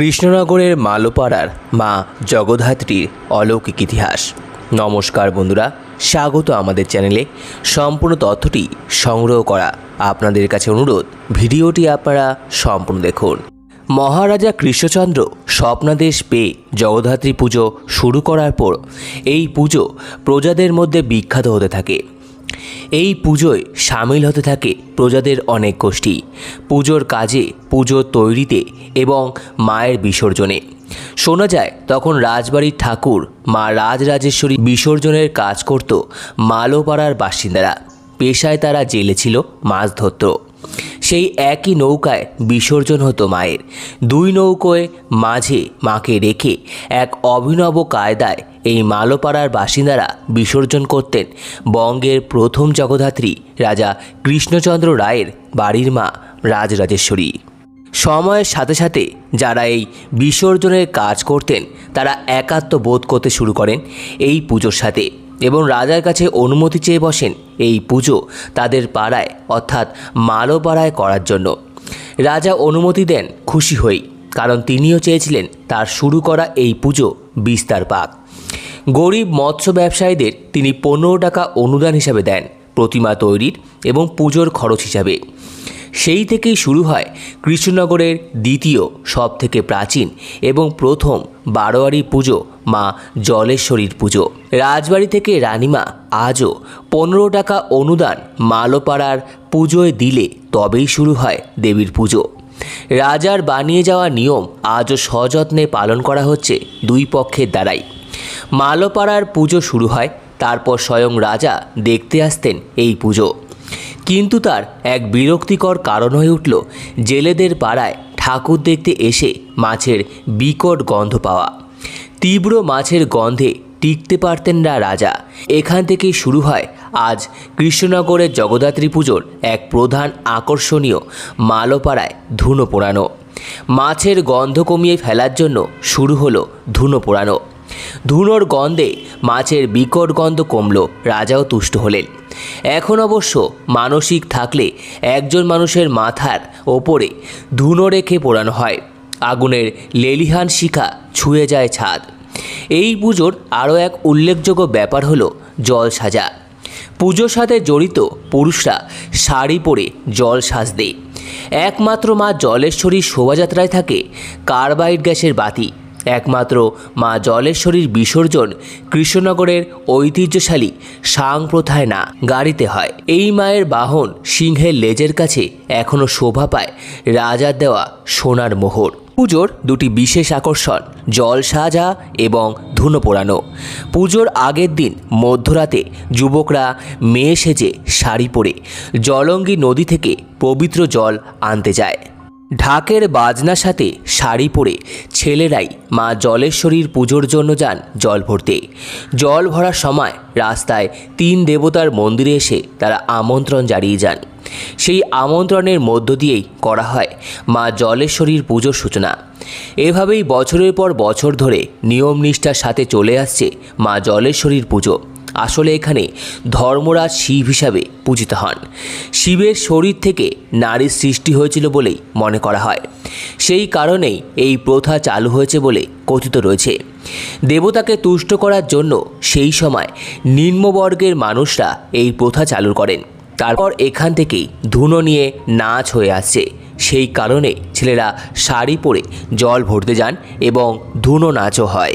কৃষ্ণনগরের মালোপাড়ার মা জগদ্ধাত্রীর অলৌকিক ইতিহাস। নমস্কার বন্ধুরা, স্বাগত আমাদের চ্যানেলে। সম্পূর্ণ তথ্যটি সংগ্রহ করা আপনাদের কাছে অনুরোধ, ভিডিওটি আপনারা সম্পূর্ণ দেখুন। মহারাজা কৃষ্ণচন্দ্র স্বপ্নাদেশ পেয়ে জগদ্ধাত্রী পুজো শুরু করার পর এই পুজো প্রজাদের মধ্যে বিখ্যাত হতে থাকে। এই পুজোয় সামিল হতে থাকে প্রজাদের অনেক গোষ্ঠী। পুজোর কাজে পুজো তৈরিতে এবং মায়ের বিসর্জনে। শোনা যায়, তখন রাজবাড়ির ঠাকুর মা রাজরাজেশ্বরী বিসর্জনের কাজ করত মালোপাড়ার বাসিন্দারা। পেশায় তারা জেলে ছিল মাছ ধরত। সেই একই নৌকায় বিসর্জন হতো মায়ের। দুই নৌকোয় মাঝে মাকে রেখে এক অভিনব কায়দায় এই মালোপাড়ার বাসিন্দারা বিসর্জন করতেন বঙ্গের প্রথম জগদ্ধাত্রী রাজা কৃষ্ণচন্দ্র রায়ের বাড়ির মা রাজরাজেশ্বরী। সময়ের সাথে সাথে যারা এই বিসর্জনের কাজ করতেন, তারা একাত্ম বোধ করতে শুরু করেন এই পুজোর সাথে। এবং রাজার কাছে অনুমতি চেয়ে বসেন এই পুজো তাদের পাড়ায়, অর্থাৎ মালোপাড়ায় করার জন্য। রাজা অনুমতি দেন, খুশি হই, কারণ তিনিও চেয়েছিলেন তার শুরু করা এই পুজো বিস্তার পাক। গরিব মৎস্য ব্যবসায়ীদের তিনি পনেরো টাকা অনুদান হিসাবে দেন প্রতিমা তৈরির এবং পুজোর খরচ হিসাবে। সেই থেকেই শুরু হয় কৃষ্ণনগরের দ্বিতীয় সব থেকে প্রাচীন এবং প্রথম বারোয়ারি পুজো, মা জলেশ্বরীর পুজো। রাজবাড়ি থেকে রানিমা আজও পনেরো টাকা অনুদান মালোপাড়ার পুজোয় দিলে তবেই শুরু হয় দেবীর পুজো। রাজার বানিয়ে যাওয়া নিয়ম আজও সযত্নে পালন করা হচ্ছে দুই পক্ষের দ্বারাই। মালোপাড়ার পুজো শুরু হয়, তারপর স্বয়ং রাজা দেখতে আসতেন এই পুজো। কিন্তু তার এক বিরক্তিকর কারণ হয়ে উঠল, জেলেদের পাড়ায় ঠাকুর দেখতে এসে মাছের বিকট গন্ধ পাওয়া। তীব্র মাছের গন্ধে টিকতে পারতেন না রাজা। এখান থেকেই শুরু হয় আজ কৃষ্ণনগরের জগদ্ধাত্রী পুজোর এক প্রধান আকর্ষণীয় মালোপাড়ায় ধুনো পোড়ানো। মাছের গন্ধ কমিয়ে ফেলার জন্য শুরু হলো ধুনো পোড়ানো। ধুনোর গন্ধে মাছের বিকট গন্ধ কমল, রাজাও তুষ্ট হলেন। এখন অবশ্য মানসিক থাকলে একজন মানুষের মাথার ওপরে ধুনো রেখে পোড়ানো হয়। আগুনের লেলিহান শিখা ছুঁয়ে যায় ছাদ। এই পুজোর আরও এক উল্লেখযোগ্য ব্যাপার হলো জল সাজা। পুজোর সাথে জড়িত পুরুষরা শাড়ি পরে জল সাজতে। একমাত্র মা জলেশ্বরীর শোভাযাত্রায় থাকে কার্বাইড গ্যাসের বাতি। একমাত্র মা জলেশ্বরীর বিসর্জন কৃষ্ণনগরের ঐতিহ্যশালী সাং প্রথায় না গাড়িতে হয়। এই মায়ের বাহন সিংহের লেজের কাছে এখনও শোভা পায় রাজার দেওয়া সোনার মোহর। পুজোর দুটি বিশেষ আকর্ষণ জল সাজা এবং ধুনো পোড়ানো পুজোর আগের দিন মধ্যরাতে যুবকরা মেয়ে সেজে শাড়ি পরে জলঙ্গি নদী থেকে পবিত্র জল আনতে যায়। ঢাকের বাজনার সাথে শাড়ি পরে ছেলেরাই মা জলেশ্বরীর পুজোর জন্য যান জল ভরতে। জল ভরার সময় রাস্তায় তিন দেবতার মন্দিরে এসে তারা আমন্ত্রণ জানিয়ে যান। সেই আমন্ত্রণের মধ্য দিয়েই করা হয় মা জলেশ্বরীর পুজোর সূচনা। এভাবেই বছরের পর বছর ধরে নিয়ম নিষ্ঠার সাথে চলে আসছে মা জলেশ্বরীর পুজো। আসলে এখানে ধর্মরাজ শিব হিসাবে পূজিত হন। শিবের শরীর থেকে নারীর সৃষ্টি হয়েছিল বলেই মনে করা হয়। সেই কারণেই এই প্রথা চালু হয়েছে বলে কথিত রয়েছে। দেবতাকে তুষ্ট করার জন্য সেই সময় নিম্নবর্গের মানুষরা এই প্রথা চালু করেন। তারপর এখান থেকেই ধুনো নিয়ে নাচ হয়ে আসছে। সেই কারণে ছেলেরা শাড়ি পরে জল ভরতে যান এবং ধুনো নাচও হয়।